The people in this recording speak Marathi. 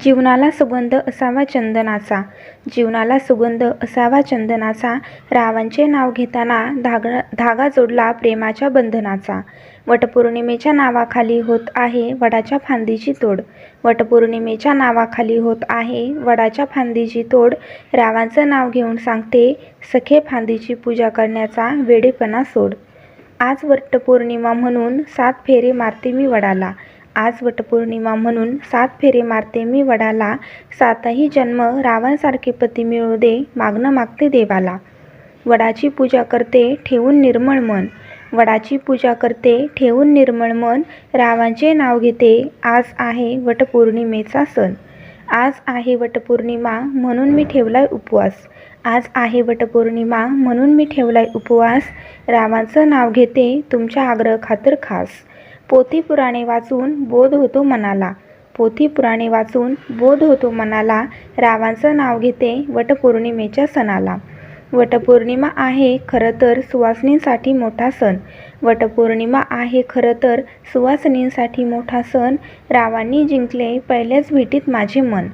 जीवनाला सुगंध असावा चंदनाचा. जीवनाला सुगंध असावा चंदनाचा. रावांचे नाव घेताना धागा धागा जोडला प्रेमाच्या बंधनाचा. वटपौर्णिमेच्या नावाखाली होत आहे वडाच्या फांदीची तोड. वटपौर्णिमेच्या नावाखाली होत आहे वडाच्या फांदीची तोड. रावांचं नाव घेऊन सांगते सखे फांदीची पूजा करण्याचा वेडेपणा सोड. आज वटपौर्णिमा म्हणून सात फेरे मारते मी वडाला. आज वटपौर्णिमा म्हणून सात फेरे मारते मी वडाला. सातही जन्म रावांसारखे पती मिळू दे मागणं मागते देवाला. वडाची पूजा करते ठेवून निर्मळ मन. वडाची पूजा करते ठेवून निर्मळ मन. रावांचे नाव घेते आज आहे वटपौर्णिमेचा सण. आज आहे वटपौर्णिमा म्हणून मी ठेवलाय उपवास. आज आहे वटपौर्णिमा म्हणून मी ठेवलाय उपवास. रावांचं नाव घेते तुमच्या आग्रह खातर खास. पोथी पुराणे वाचून बोध होतो मनाला. पोथी पुराणे वाचून बोध होतो मनाला. रावांचं नाव घेते वटपौर्णिमेच्या सणाला. वटपौर्णिमा आहे खरं तर सुवासिनींसाठी मोठा सण. वटपौर्णिमा आहे खरं तर सुवासिनींसाठी मोठा सण. रावांनी जिंकले पहिल्याच भेटीत माझे मन.